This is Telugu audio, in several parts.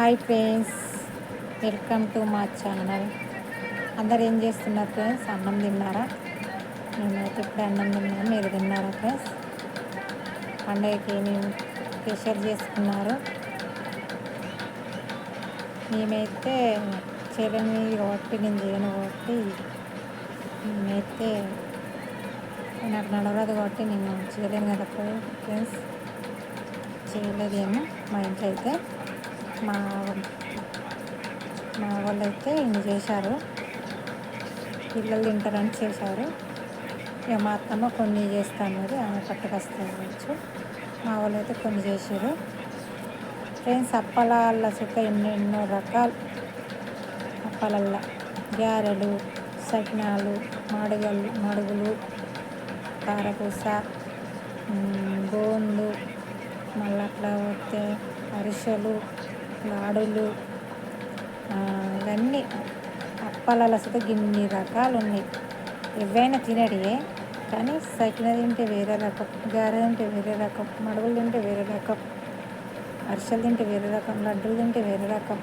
హాయ్ ఫ్రెండ్స్ వెల్కమ్ టు మా ఛానల్. అందరు ఏం చేస్తున్నారు ఫ్రెండ్స్? అన్నం తిన్నారా? నేనైతే ఇప్పుడు అన్నం తిన్నాను మీరు తిన్నారా ఫ్రెండ్స్? పండగకి ఏమేమి స్పెషల్ చేసుకున్నారు? మేమైతే చేయని కాబట్టి నేను చేయను కాబట్టి మేమైతే నాకు నడవరాదు కాబట్టి నేను చేయలేను కదా ఫ్రెండ్స్? చేయలేదేమో మా ఇంట్లో అయితే. మా మా వాళ్ళు అయితే ఇన్ని చేశారు. పిల్లలు తింటారని చేశారు. ఇక మా అత్తమ్మ కొన్ని చేస్తాను ఆమె పట్టుకొస్తారు మా వాళ్ళు అయితే కొన్ని చేశారు. ఫ్రెండ్స్ అప్పలాల చుక్క ఎన్నెన్నో రకాలు. అప్పలల్ల గారెలు సకినాలు మాడుగలు మడుగులు కారపూస గోండు మళ్ళీ అట్లా వస్తే అరిసెలు లాడులు ఇవన్నీ అప్పాలలో అసలు గిన్ని రకాలు ఉన్నాయి ఎవైనా తినడియే కానీ సకిన తింటే వేరే రకం గారె తింటే వేరే రకం మడుగులు తింటే వేరే రకం అరిసెలు తింటే వేరే రకం లడ్డూలు తింటే వేరే రకం.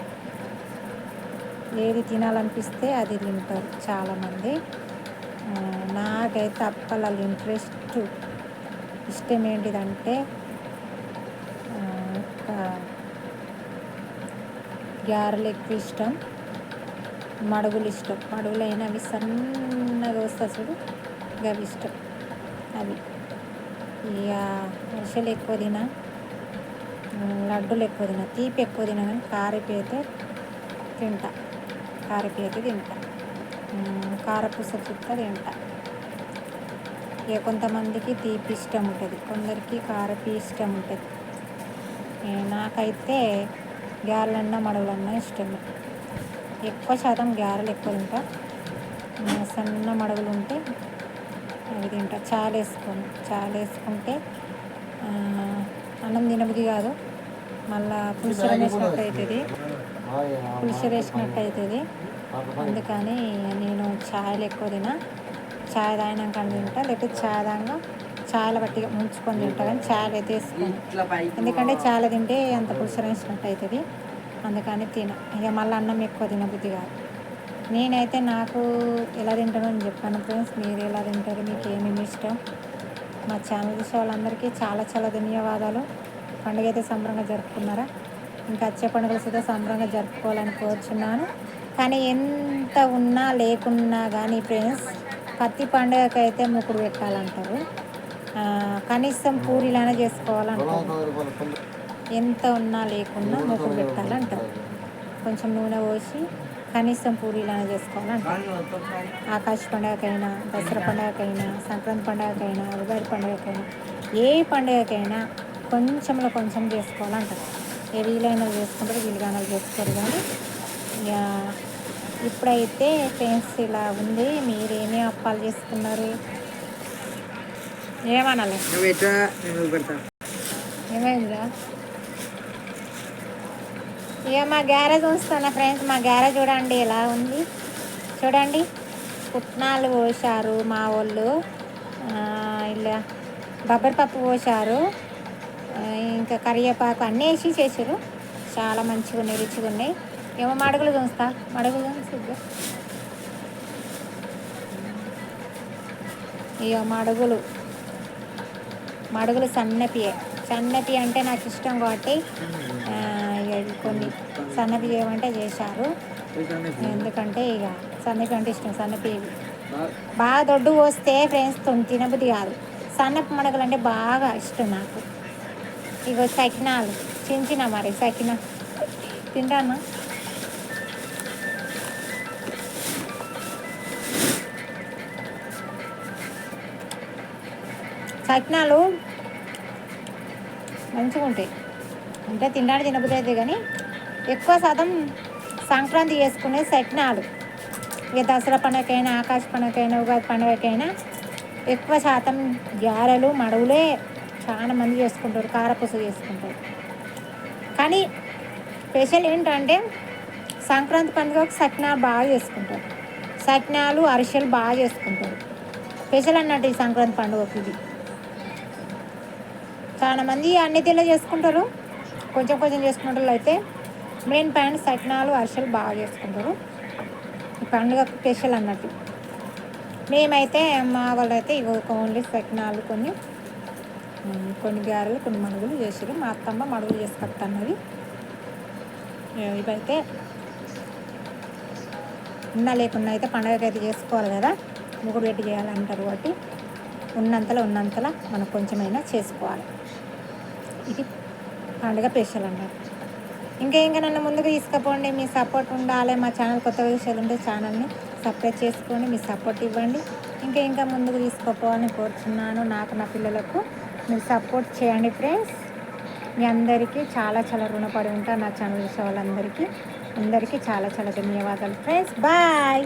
ఏది తినాలనిపిస్తే అది తింటారు చాలామంది. నాకైతే అప్పలలో ఇంట్రెస్ట్ ఇష్టం ఏంటిదంటే గారెలు ఎక్కువ ఇష్టం మడుగులు ఇష్టం మడుగులు అయినా అవి సన్నగా వస్తా చూడు అవి ఇష్టం అవి. ఇక అరిసెలు ఎక్కువ తిన లడ్డూలు ఎక్కువ తిన తీపి ఎక్కువ తిన కానీ కారపి అయితే తింటా. కారపి అయితే తింటా కారపూస చుట్ట తింటా. ఇక కొంతమందికి తీపి ఇష్టం ఉంటుంది కొందరికి కారపి ఇష్టం ఉంటుంది నాకైతే గారెలన్న మడవలన్నా ఇష్టమే. ఎక్కువ శాతం గారెలు ఎక్కువ తింటా. సన్న మడవలు ఉంటే అవి తింటా. చాలా వేసుకోను. చాలు వేసుకుంటే అన్నం తినబుది కాదు. మళ్ళా పులుసు వేసినట్టు అవుతుంది పులుసు వేసినట్టు అవుతుంది అందుకని నేను ఛాయలు ఎక్కువ తిన. ఛాయ్ తాగినాక తింటా. లేకపోతే ఛాయ్ తాగా చాలా బట్టి ముంచుకొని తింటా కానీ చాలా అయితే ఎందుకంటే చాలా తింటే అంత పులుసరించినట్టు అవుతుంది. అందుకని తిన. ఇక మళ్ళీ అన్నం ఎక్కువ తినబుద్ధి కాదు. నేనైతే నాకు ఎలా తింటానో అని చెప్పాను ఫ్రెండ్స్. మీరు ఎలా తింటారు మీకు ఏమేమి ఇష్టం? మా ఛానల్ చూసే వాళ్ళందరికీ చాలా చాలా ధన్యవాదాలు. పండుగ అయితే సంబరంగా జరుపుకున్నారా? ఇంకా వచ్చే పండుగలు సుధా సంబరంగా జరుపుకోవాలని కోరుచున్నాను. కానీ ఎంత ఉన్నా లేకున్నా కానీ ఫ్రెండ్స్ ప్రతి పండుగకైతే ముక్కుడు పెట్టాలంటారు. కనీసం పూరీలైనా చేసుకోవాలంటారు. ఎంత ఉన్నా లేకున్నా మొక్కులు పెట్టాలంటారు. కొంచెం నూనె పోసి కనీసం పూరీలైనా చేసుకోవాలంటారు. ఆకాశ పండగకైనా దసరా పండగకైనా సంక్రాంతి పండగకైనా ఉగాది పండుగకైనా ఏ పండగకైనా కొంచెంలో కొంచెం చేసుకోవాలంటారు. ఏ వీలైనా చేసుకుంటారు వీలుగానే చేసుకోరు కానీ ఇక ఇప్పుడైతే ఫ్రెండ్స్ ఇలా ఉంది మీరు ఏమేమి అప్పాలు చేసుకున్నారు? ఏమనాలి? ఏమైందిరా? ఇక మా గ్యారేజ్ ఉంచుతున్నా ఫ్రెండ్స్ మా గ్యారేజ్ చూడండి ఎలా ఉంది. చూడండి పుట్నాలు పోసారు మా వాళ్ళు. ఇలా బబ్బరి పప్పు పోసారు ఇంకా కరివేపాకు అన్నీ వేసి చేసారు చాలా మంచిగా ఉన్నాయి రుచిగా ఉన్నాయి. ఏమో మడుగులు చూస్తా. మడుగులు చూసి ఇక మడుగులు. మడుగులు సన్నపియే సన్నపి అంటే నాకు ఇష్టం కాబట్టి కొన్ని సన్నపి చేయమంటే చేశారు. ఎందుకంటే ఇక సన్నపి అంటే ఇష్టం సన్నపి బాగా దొడ్డు పోస్తే ఫ్రెండ్స్ తినబుద్ధి కాదు. సన్నపి మడగలు అంటే బాగా ఇష్టం నాకు. ఇక సకినాలు చించిన మరి సకిన. తింటాను సకినాలు మంచిగా ఉంటాయి అంటే తినడానికి తినబుద్ధి అయితే కానీ ఎక్కువ శాతం సంక్రాంతి చేసుకునే సకినాలు. ఇక దసరా పండగకైనా ఆకాశ పండగకైనా ఉగాది పండగకైనా ఎక్కువ శాతం గారెలు మడవులే చాలా మంది చేసుకుంటారు కారపూస చేసుకుంటారు. కానీ స్పెషల్ ఏంటంటే సంక్రాంతి పండుగకు సకినాలు బాగా చేసుకుంటారు. సకినాలు అరిసెలు బాగా చేసుకుంటారు. స్పెషల్ అన్నట్టు ఈ సంక్రాంతి పండుగకు ఇది. చాలా మంది అన్ని తెల్ల చేసుకుంటారు. కొంచెం కొంచెం చేసుకుంటారు అయితే మెయిన్ ప్యాంట్ సకినాలు అరిసెలు బాగా చేసుకుంటారు. ఈ పండుగ స్పెషల్ అన్నట్టు. మేమైతే మా వాళ్ళైతే ఇవి ఓన్లీ సకినాలు కొన్ని కొన్ని గారెలు కొన్ని మడుగులు చేసారు మా అత్తమ్మ మడుగులు చేసుకొస్తున్నది ఇవైతే ఉన్నా లేకున్నా అయితే పండగకి అయితే చేసుకోవాలి కదా. ముగ్గురు పెట్టి చేయాలంటారు కాబట్టి ఉన్నంతలో ఉన్నంతలో మనం కొంచెమైనా చేసుకోవాలి. ఇది పండుగ స్పెషల్ అంటారు ఇంకా ఇంకా నన్ను ముందుకు తీసుకుపోండి మీ సపోర్ట్ ఉండాలి మా ఛానల్ కొత్త విషయాలు ఉంటే ఛానల్ని సబ్స్క్రైబ్ చేసుకోండి మీ సపోర్ట్ ఇవ్వండి. ఇంకా ఇంకా ముందుకు తీసుకుపోవాలని కోరుచున్నాను నాకు నా పిల్లలకు. మీరు సపోర్ట్ చేయండి ఫ్రెండ్స్. మీ అందరికీ చాలా చాలా రుణపడి ఉంటాను నా ఛానల్ చూసే వాళ్ళందరికీ. అందరికీ చాలా చాలా ధన్యవాదాలు ఫ్రెండ్స్. బాయ్!